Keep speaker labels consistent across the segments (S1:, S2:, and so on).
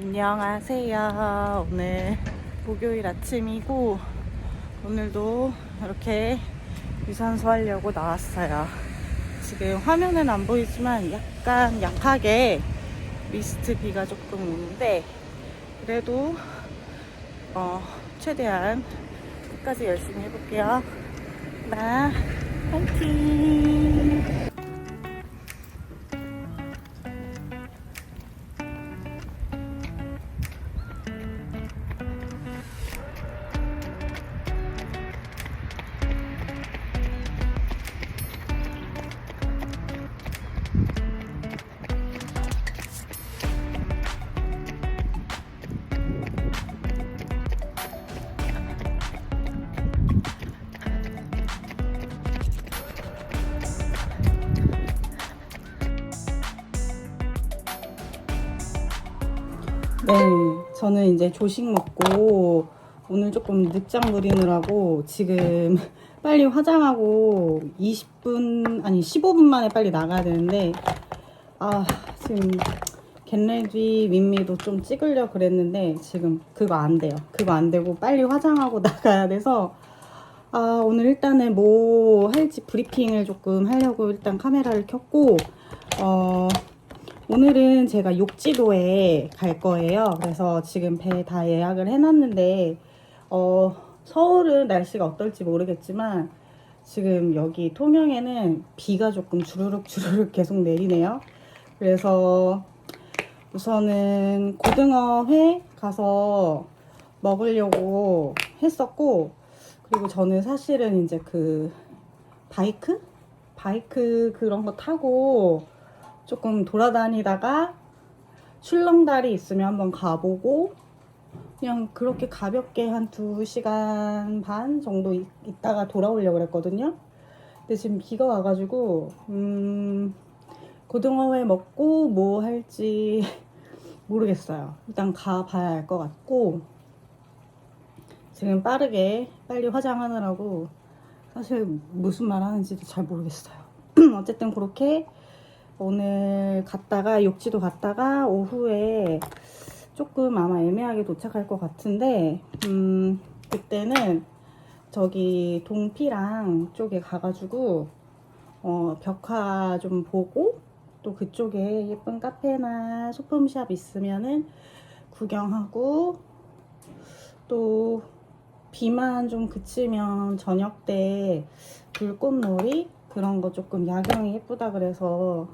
S1: 안녕하세요. 오늘 목요일 아침이고 오늘도 이렇게 유산소 하려고 나왔어요. 지금 화면은 안 보이지만 약간 약하게 미스트 비가 조금 오는데 그래도 어, 최대한 끝까지 열심히 해볼게요. 나 파이팅! 네, 저는 이제 조식 먹고 오늘 조금 늦장 부리느라고 지금 빨리 화장하고 20분 아니 15분 만에 빨리 나가야 되는데 아 지금 겟레디 윈미도 좀 찍으려 그랬는데 지금 그거 안 돼요. 그거 안 되고 빨리 화장하고 나가야 돼서 아 오늘 일단은 뭐 할지 브리핑을 조금 하려고 일단 카메라를 켰고 어 오늘은 제가 욕지도에 갈 거예요. 그래서 지금 배 다 예약을 해놨는데, 어, 서울은 날씨가 어떨지 모르겠지만, 지금 여기 통영에는 비가 조금 주르륵 주르륵 계속 내리네요. 그래서 우선은 고등어회 가서 먹으려고 했었고, 그리고 저는 사실은 이제 그 바이크? 바이크 그런 거 타고 조금 돌아다니다가 출렁다리 있으면 한번 가보고 그냥 그렇게 가볍게 한 2시간 반 정도 있, 있다가 돌아오려고 그랬거든요. 근데 지금 비가 와가지고 음, 고등어회 먹고 뭐 할지 모르겠어요. 일단 가봐야 할 것 같고 지금 빠르게 빨리 화장하느라고 사실 무슨 말 하는지도 잘 모르겠어요. 어쨌든 그렇게 오늘 갔다가 욕지도 갔다가 오후에 조금 아마 애매하게 도착할 것 같은데 음 그때는 저기 동피랑 쪽에 가가지고 어 벽화 좀 보고 또 그쪽에 예쁜 카페나 소품샵 있으면은 구경하고 또 비만 좀 그치면 저녁 때 불꽃놀이 그런 거 조금 야경이 예쁘다 그래서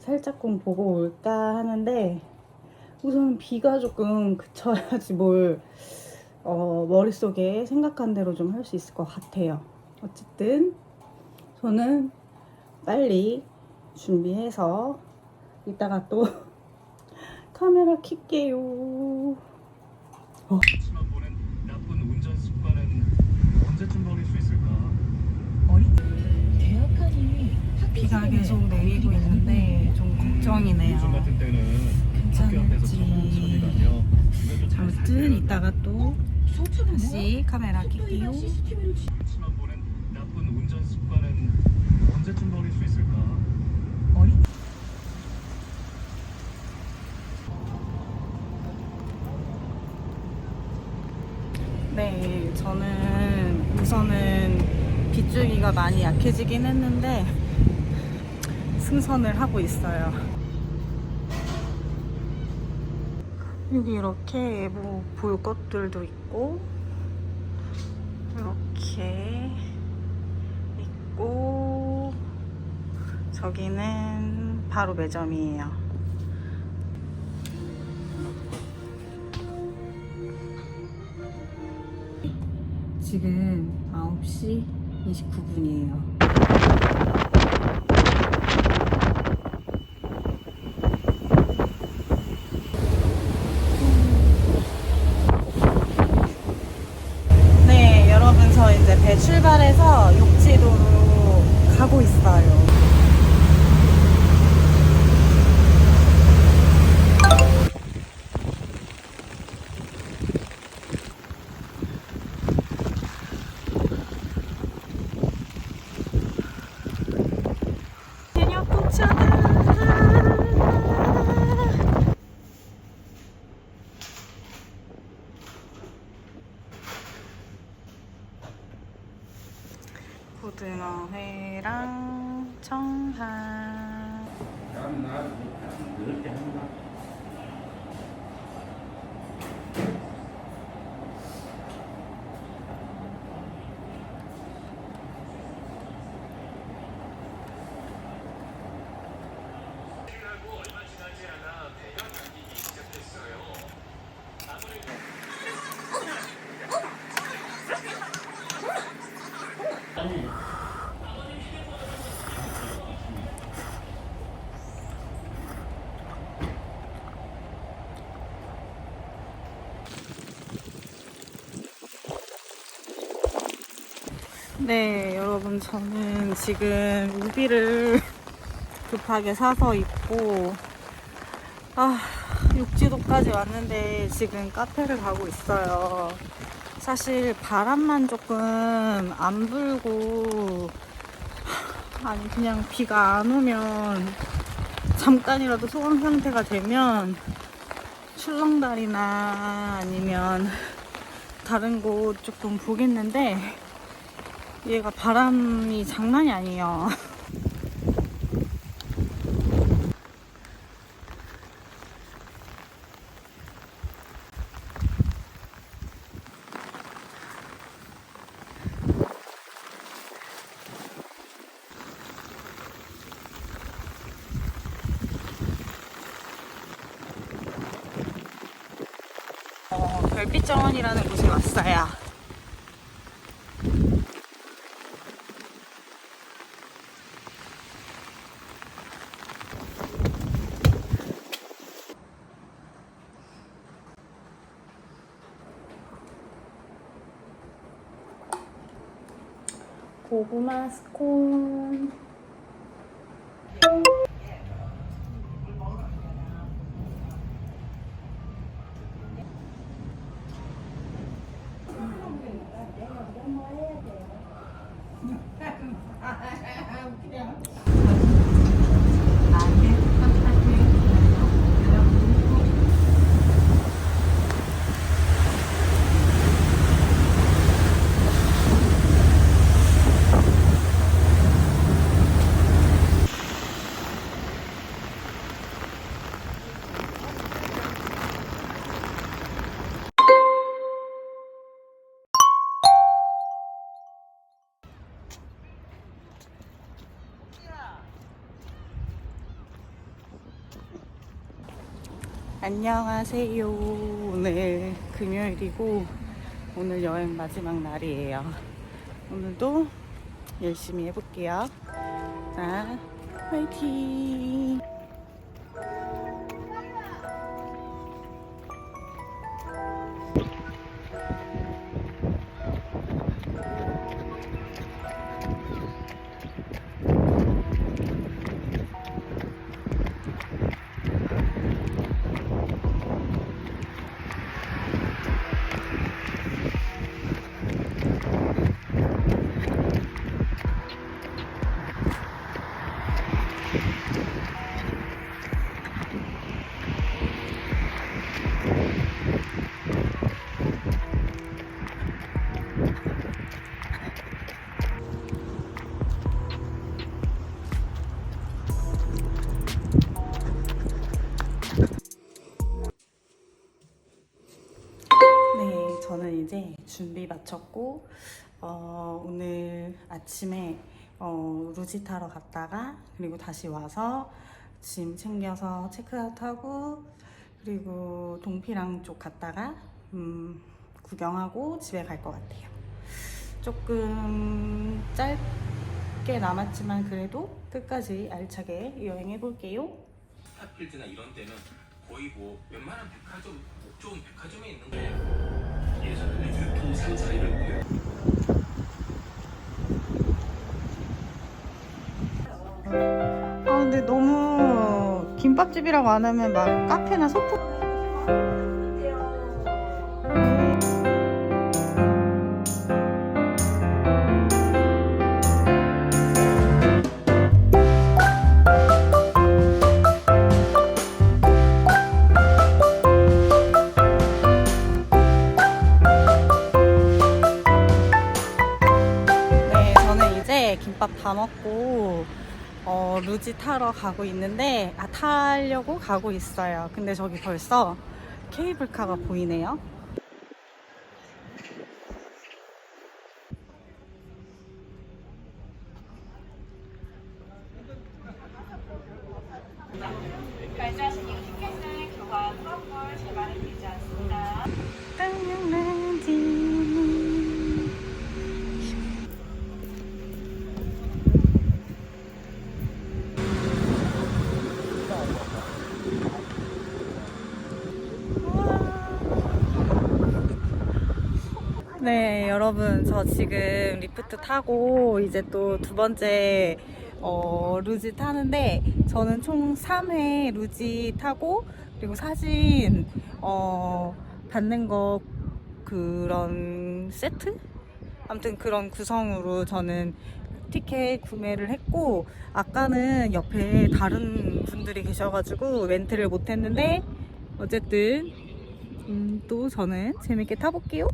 S1: 살짝금 보고 올까 하는데 우선 비가 조금 그쳐야지 뭘 어, 머릿속에 생각한 대로 좀 할 수 있을 것 같아요. 어쨌든 저는 빨리 준비해서 이따가 또 카메라 킬게요. 어. 비가 계속 내리고 있는데 좀 걱정이네요. 괜찮을지. 아무튼 이따가 또 다시 카메라 킬게요. 네, 저는 우선은 빗줄기가 많이 약해지긴 했는데 승선을 하고 있어요. 여기 이렇게 뭐 볼 것들도 있고 이렇게 있고 저기는 바로 매점이에요. 지금 9시 29분이에요. 네, 여러분 저 이제 배 출발해서 욕지도로 가고 있어요. 저녁 도착. 고등어회랑 청한. 네, 여러분, 저는 지금 우비를 급하게 사서 입고, 아, 육지도까지 왔는데 지금 카페를 가고 있어요. 사실 바람만 조금 안 불고, 아니, 그냥 비가 안 오면, 잠깐이라도 소강 상태가 되면, 출렁다리나 아니면 다른 곳 조금 보겠는데, 얘가 바람이 장난이 아니에요. 어, 별빛 정원이라는 곳에 왔어요. 고구마 스콘. 안녕하세요. 오늘 금요일이고 오늘 여행 마지막 날이에요. 오늘도 열심히 해볼게요. 자, 화이팅! 마쳤고 어, 오늘 아침에 어, 루지 타러 갔다가 그리고 다시 와서 짐 챙겨서 체크아웃하고 그리고 동피랑 쪽 갔다가 음, 구경하고 집에 갈 것 같아요. 조금 짧게 남았지만 그래도 끝까지 알차게 여행해 볼게요.
S2: 스타필드나 이런 데는 거의 뭐 웬만한 백화점, 목 좋은 백화점에 있는 거예요.
S1: 아 근데 너무 김밥집이라고 안 하면 막 카페나 소품 다 먹고 어, 루지 타러 가고 있는데 아 타려고 가고 있어요. 근데 저기 벌써 케이블카가 보이네요.
S3: 티켓은 교과 수업물 제반이 되지 않습니다.
S1: 땅랑지 네, 여러분, 저 지금 리프트 타고 이제 또 두 번째 어, 루지 타는데 저는 총 3회 루지 타고 그리고 사진 어, 받는 거 그런 세트? 아무튼 그런 구성으로 저는 티켓 구매를 했고 아까는 옆에 다른 분들이 계셔가지고 멘트를 못했는데 어쨌든 음, 또 저는 재밌게 타볼게요.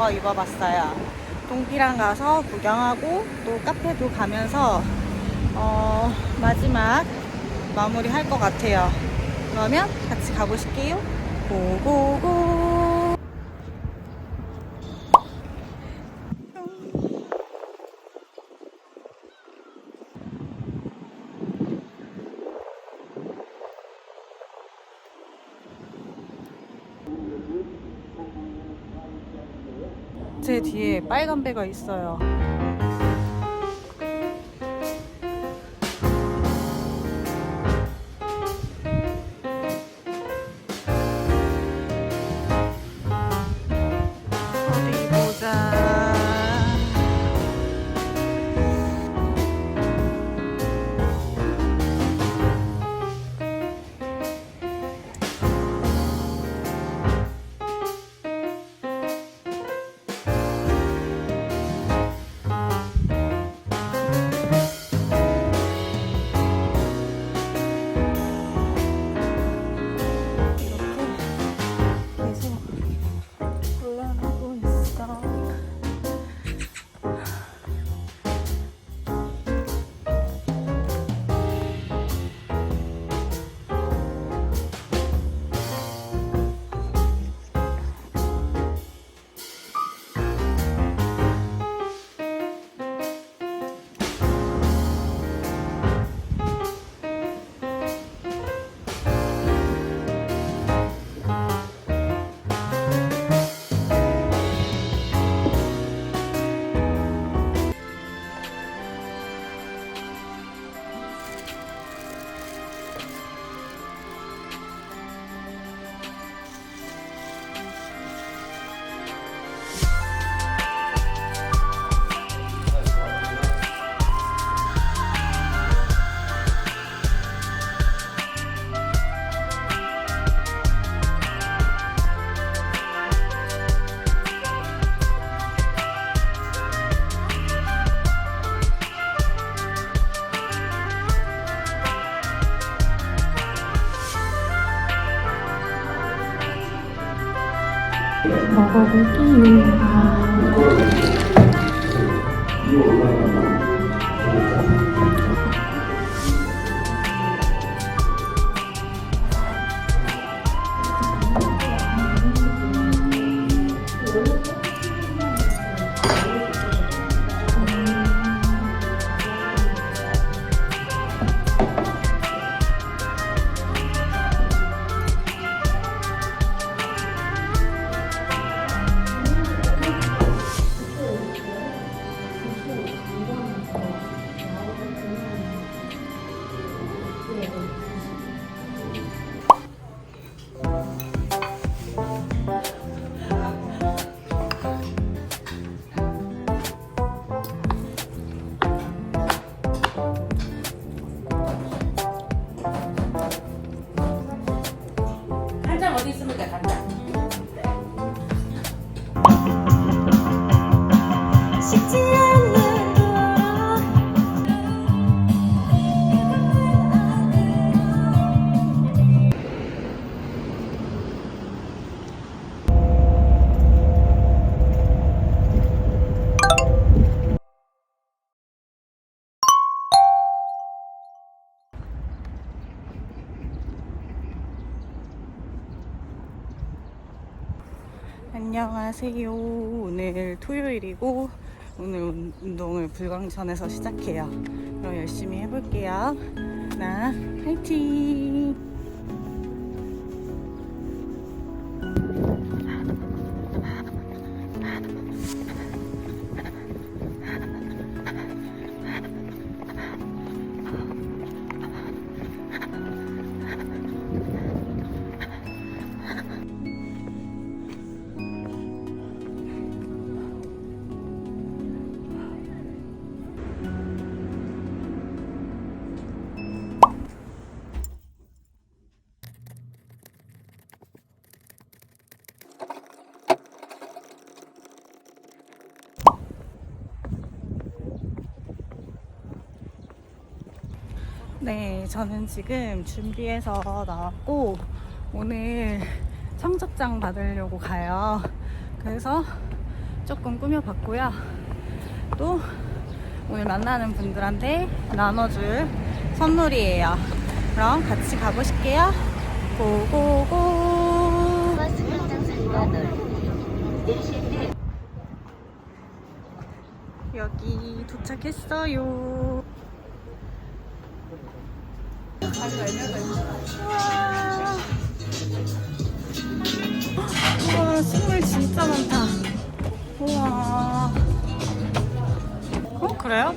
S1: 바꿔 입어봤어요. 동피랑 가서 구경하고 또 카페도 가면서 어, 마지막 마무리 할 것 같아요. 그러면 같이 가보실게요. 고고고! 제 뒤에 빨간 배가 있어요. 먹어볼게요. 아. 안녕하세요. 오늘 토요일이고 오늘 운- 운동을 불광천에서 시작해요. 그럼 열심히 해볼게요. 나 화이팅! 네, 저는 지금 준비해서 나왔고 오늘 청첩장 받으려고 가요. 그래서 조금 꾸며봤고요. 또 오늘 만나는 분들한테 나눠줄 선물이에요. 그럼 같이 가보실게요. 고고고! 여기 도착했어요.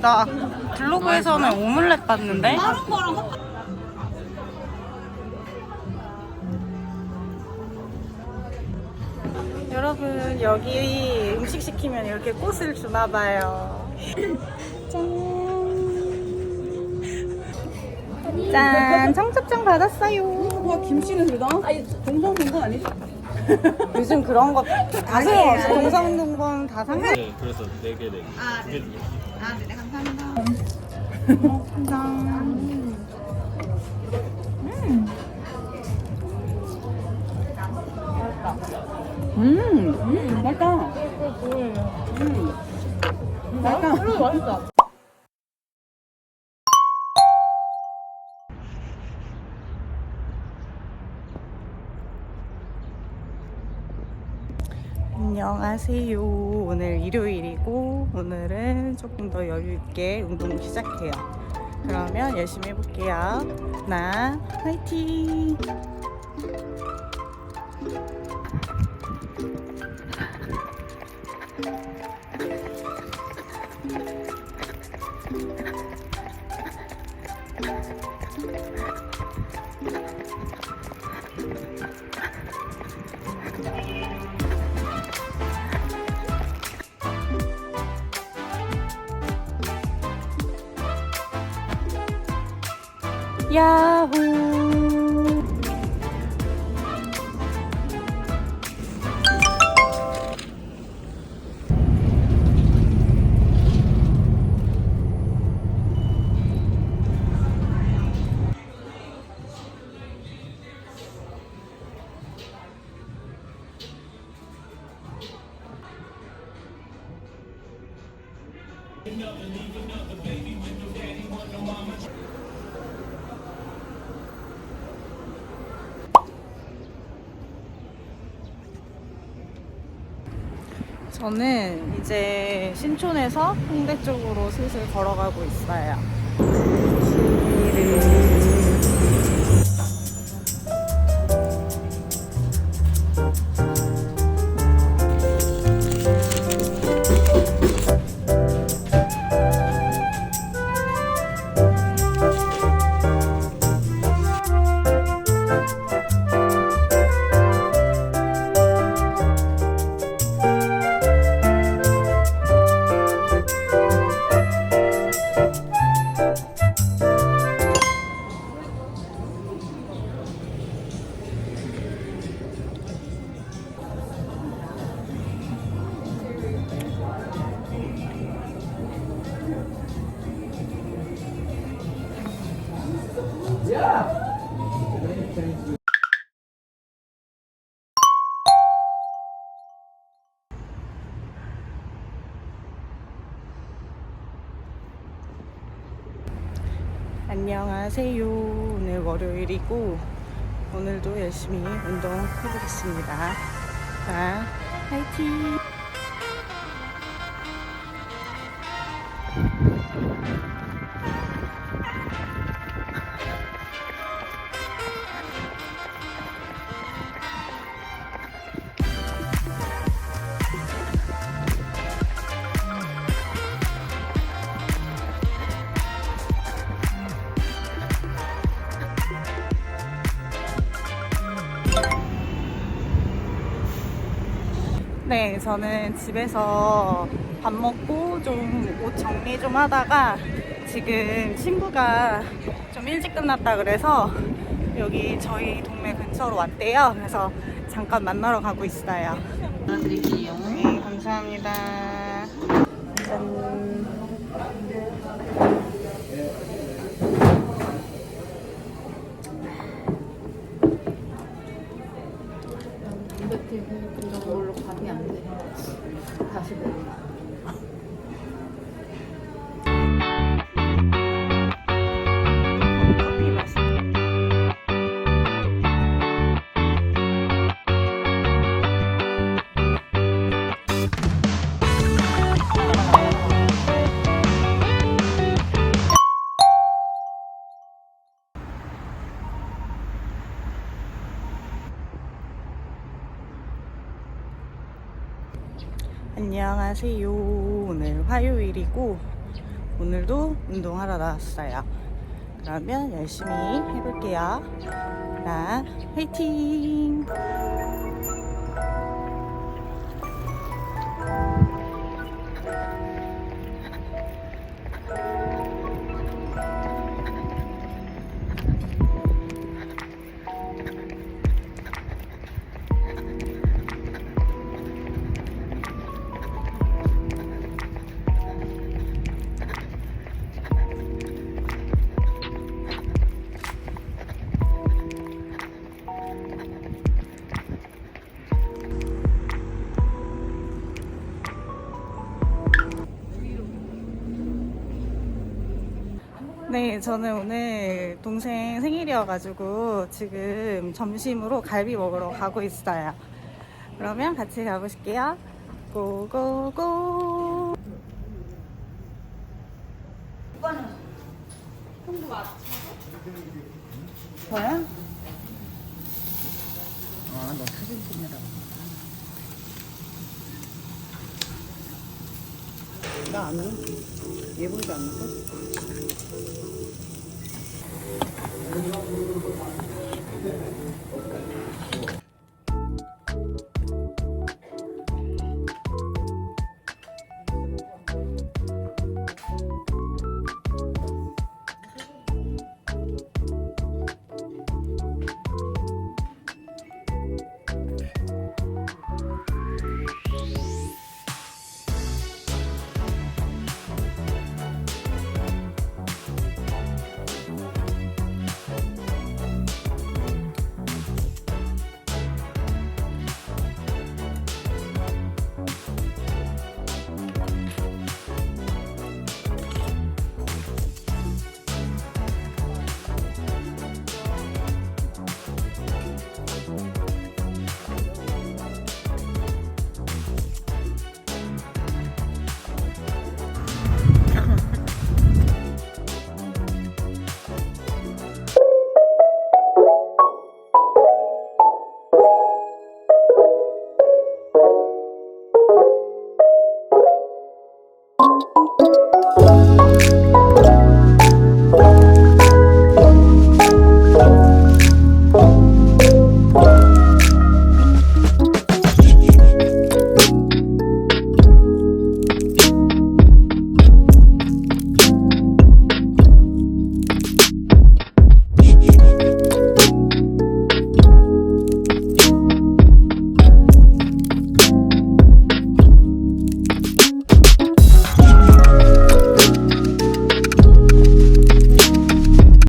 S1: 나 블로그에서는 오믈렛 봤는데? 여러분, 여기 음식 시키면 이렇게 꽃을 주나 봐요. 짠! 짠! 청첩장 받았어요.
S4: 와 김씨는 그다? 아니 동성 된거 아니죠?
S1: 요즘 그런 거다 상관없어. 동성동건 다 상관.
S5: 네, 그래서 4개 4개. 아, 네.
S4: 아 네네 감사합니다. 음, 음 맛있다. 음, 맛있다. 맛있다.
S1: 안녕하세요. 오늘 일요일이고 오늘은 조금 더 여유 있게 운동 시작해요. 그러면 열심히 해볼게요. 나 화이팅! 저는 이제 신촌에서 홍대 쪽으로 슬슬 걸어가고 있어요. 안녕하세요. 오늘 월요일이고 오늘도 열심히 운동 해보겠습니다. 자, 화이팅! 저는 집에서 밥 먹고 좀 옷 정리 좀 하다가 지금 친구가 좀 일찍 끝났다 그래서 여기 저희 동네 근처로 왔대요. 그래서 잠깐 만나러 가고 있어요.
S4: 드릴게요.
S1: 네, 감사합니다. 짠.
S4: 인덕티브 그런 걸로 밥이 안 돼. 다
S1: 안녕하세요. 오늘 화요일이고 오늘도 운동하러 나왔어요. 그러면 열심히 해볼게요. 나 화이팅! 네, 저는 오늘 동생 생일이어가지고 지금 점심으로 갈비 먹으러 가고 있어요. 그러면 같이 가보실게요. 고고고!